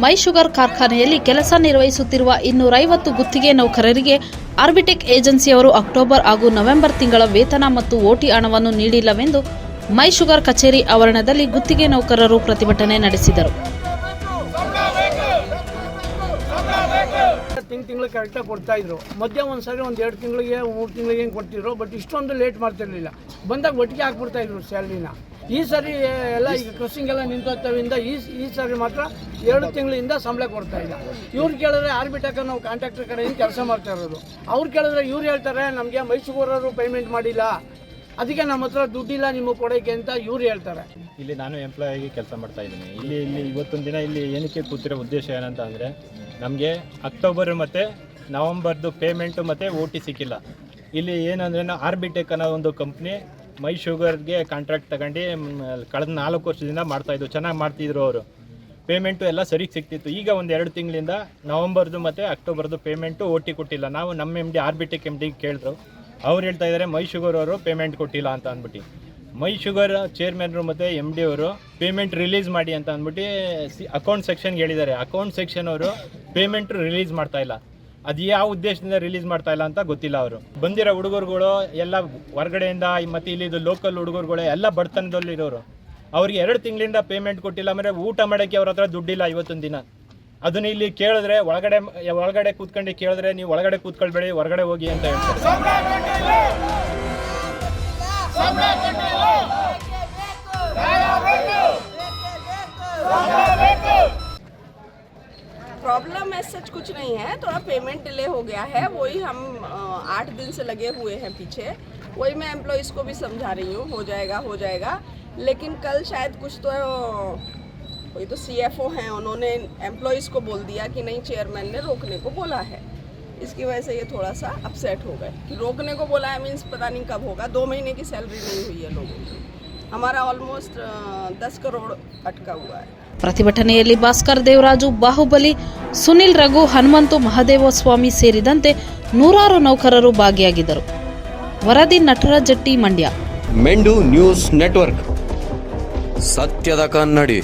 ಮೈ sugar ಕಾರ್ಖಾನೆಯಲ್ಲಿ ಕೆಲಸ ನಿರ್ವಹಿಸುತ್ತಿರುವ ಇನ್ನೂರೈವತ್ತು ಗುತ್ತಿಗೆ ನೌಕರರಿಗೆ ಆರ್ಬಿಟೆಕ್ ಏಜೆನ್ಸಿಯವರು ಅಕ್ಟೋಬರ್ ಹಾಗೂ ನವೆಂಬರ್ ತಿಂಗಳ ವೇತನ ಮತ್ತು ಓಟಿ ಹಣವನ್ನು ನೀಡಿಲ್ಲವೆಂದು ಮೈ ಶುಗರ್ ಕಚೇರಿ ಆವರಣದಲ್ಲಿ ಗುತ್ತಿಗೆ ನೌಕರರು ಪ್ರತಿಭಟನೆ ನಡೆಸಿದರು. ತಿಂಗ್ ತಿಂಗಳು ಕರೆಕ್ಟಾಗಿ ಕೊಡ್ತಾ ಇದ್ರು. ಮಧ್ಯ ಒಂದು ಸರಿ ಒಂದು ಎರಡು ತಿಂಗಳಿಗೆ, ಮೂರು ತಿಂಗಳಿಗೆ ಹಿಂಗೆ ಕೊಡ್ತಿದ್ರು ಬಟ್ ಇಷ್ಟೊಂದು ಲೇಟ್ ಮಾಡ್ತಿರ್ಲಿಲ್ಲ. ಬಂದಾಗ ಒಟ್ಟಿಗೆ ಹಾಕ್ಬಿಡ್ತಾ ಇದ್ರು ಸ್ಯಾಲ್ರಿನ ಈ ಸರಿ, ಎಲ್ಲ ಈಗ ಕ್ರಸಿಂಗ್ ಎಲ್ಲ ನಿಂತೋತ್ತವಿಂದ ಈ ಈ ಸರಿ ಮಾತ್ರ ಎರಡು ತಿಂಗಳಿಂದ ಸಂಬಳ ಕೊಡ್ತಾ ಇಲ್ಲ. ಇವ್ರು ಕೇಳಿದ್ರೆ ಆರ್ಬಿಟಕ ನಾವು ಕಾಂಟ್ರಾಕ್ಟರ್ ಕಡೆಯಿಂದ ಕೆಲಸ ಮಾಡ್ತಾ ಇರೋದು? ಅವ್ರು ಕೇಳಿದ್ರೆ ಇವ್ರು ಹೇಳ್ತಾರೆ, ನಮಗೆ ಮೈಸೂರವರು ಪೇಮೆಂಟ್ ಮಾಡಿಲ್ಲ. ಅದಕ್ಕೆ ನಮ್ಮ ಹತ್ರ ದುಡ್ಡಿಲ್ಲ ನಿಮಗೆ ಕೊಡೋಕ್ಕೆ ಅಂತ ಇವ್ರು ಹೇಳ್ತಾರೆ. ಇಲ್ಲಿ ನಾನು ಎಂಪ್ಲಾಯ್ ಆಗಿ ಕೆಲಸ ಮಾಡ್ತಾ ಇದ್ದೀನಿ. ಇಲ್ಲಿ ಇಲ್ಲಿ ಇವತ್ತೊಂದು ದಿನ ಇಲ್ಲಿ ಏನಕ್ಕೆ ಕೂತಿರೋ ಉದ್ದೇಶ ಏನಂತ ಅಂದರೆ, ನಮಗೆ ಅಕ್ಟೋಬರ್ ಮತ್ತು ನವಂಬರ್ದು ಪೇಮೆಂಟು ಮತ್ತು ಓ ಟಿ ಸಿಕ್ಕಿಲ್ಲ. ಇಲ್ಲಿ ಏನಂದ್ರೆ ಆರ್ಬಿಟೆಕ್ ಅನ್ನೋ ಒಂದು ಕಂಪ್ನಿ ಮೈ ಶುಗರ್ಗೆ ಕಾಂಟ್ರಾಕ್ಟ್ ತಗೊಂಡು ಕಳೆದ ನಾಲ್ಕು ವರ್ಷದಿಂದ ಮಾಡ್ತಾಯಿದ್ರು ಚೆನ್ನಾಗಿ ಮಾಡ್ತಿದ್ರು ಅವರು. ಪೇಮೆಂಟು ಎಲ್ಲ ಸರಿಗೆ ಸಿಗ್ತಿತ್ತು ಈಗ ಒಂದು ಎರಡು ತಿಂಗಳಿಂದ ನವಂಬರ್ದು ಮತ್ತು ಅಕ್ಟೋಬರ್ದು ಪೇಮೆಂಟು ಓ ಟಿ ಕೊಟ್ಟಿಲ್ಲ. ನಾವು ನಮ್ಮ ಎಂ ಡಿ ಆರ್ಬಿಟೆಕ್ ಎಂ ಡಿಗೆ ಕೇಳಿದ್ರು. ಅವ್ರು ಹೇಳ್ತಾ ಇದ್ದಾರೆ ಮೈ ಶುಗರ್ ಅವರು ಪೇಮೆಂಟ್ ಕೊಟ್ಟಿಲ್ಲ ಅಂತ ಅಂದ್ಬಿಟ್ಟು. ಮೈ ಶುಗರ್ ಚೇರ್ಮನ್ರು ಮತ್ತು ಎಂ ಡಿ ಅವರು, ಪೇಮೆಂಟ್ ರಿಲೀಸ್ ಮಾಡಿ ಅಂತ ಅಂದ್ಬಿಟ್ಟು ಸಿ ಅಕೌಂಟ್ ಸೆಕ್ಷನ್ಗೆ ಹೇಳಿದ್ದಾರೆ. ಅಕೌಂಟ್ ಸೆಕ್ಷನ್ ಅವರು ಪೇಮೆಂಟ್ ರಿಲೀಸ್ ಮಾಡ್ತಾ ಇಲ್ಲ. ಅದು ಯಾವ ಉದ್ದೇಶದಿಂದ ರಿಲೀಸ್ ಮಾಡ್ತಾ ಇಲ್ಲ ಅಂತ ಗೊತ್ತಿಲ್ಲ ಅವರು. ಬಂದಿರೋ ಹುಡುಗರುಗಳು ಎಲ್ಲ ಹೊರಗಡೆಯಿಂದ ಮತ್ತು ಇಲ್ಲಿದು ಲೋಕಲ್ ಹುಡುಗರುಗಳು ಎಲ್ಲ ಬಡತನದಲ್ಲಿರೋರು. ಅವ್ರಿಗೆ ಎರಡು ತಿಂಗಳಿಂದ ಪೇಮೆಂಟ್ ಕೊಟ್ಟಿಲ್ಲ ಅಂದರೆ ಊಟ ಮಾಡೋಕ್ಕೆ ಅವ್ರ ಹತ್ರ ದುಡ್ಡಿಲ್ಲ ಇವತ್ತೊಂದು ದಿನ ಅದನ್ನ ಇಲ್ಲಿ ಕೇಳಿದ್ರೆ ಒಳಗಡೆ ಒಳಗಡೆ ಕೂತ್ಕೊಂಡು ಕೇಳಿದ್ರೆ ನೀವು ಒಳಗಡೆ ಕೂತ್ಕೊಳ್ಬೇಡಿ ಹೊರಗಡೆ ಹೋಗಿ ಅಂತ ಹೇಳ್ತಾರೆ प्रॉब्लम ऐसा सच कुछ नहीं है थोड़ा पेमेंट डिले हो गया है वही हम अ, आठ दिन से लगे हुए हैं पीछे वही मैं एम्प्लॉयज़ को भी समझा रही हूँ हो जाएगा हो जाएगा लेकिन कल शायद कुछ तो वही तो सीएफओ हैं उन्होंने एम्प्लॉयज़ को बोल दिया कि नहीं चेयरमैन ने रोकने को बोला है इसकी वजह से ये थोड़ा सा अपसेट हो गए कि रोकने को बोला है मीन्स पता नहीं कब होगा दो महीने की सैलरी नहीं हुई है लोगों की हमारा ऑलमोस्ट दस करोड़ अटका हुआ है ಪ್ರತಿಭಟನೆಯಲ್ಲಿ ಭಾಸ್ಕರ್ ದೇವರಾಜು ಬಾಹುಬಲಿ ಸುನಿಲ್ ರಘು ಹನುಮಂತು ಮಹದೇವ ಸ್ವಾಮಿ ಸೇರಿದಂತೆ ನೂರಾರು ನೌಕರರು ಭಾಗಿಯಾಗಿದ್ದರು ವರದಿ ನಟರಾಜಟ್ಟಿ ಮಂಡ್ಯ. ಮೆಂಡು ನ್ಯೂಸ್ ನೆಟ್ವರ್ಕ್. ಸತ್ಯದ ಕನ್ನಡಿ.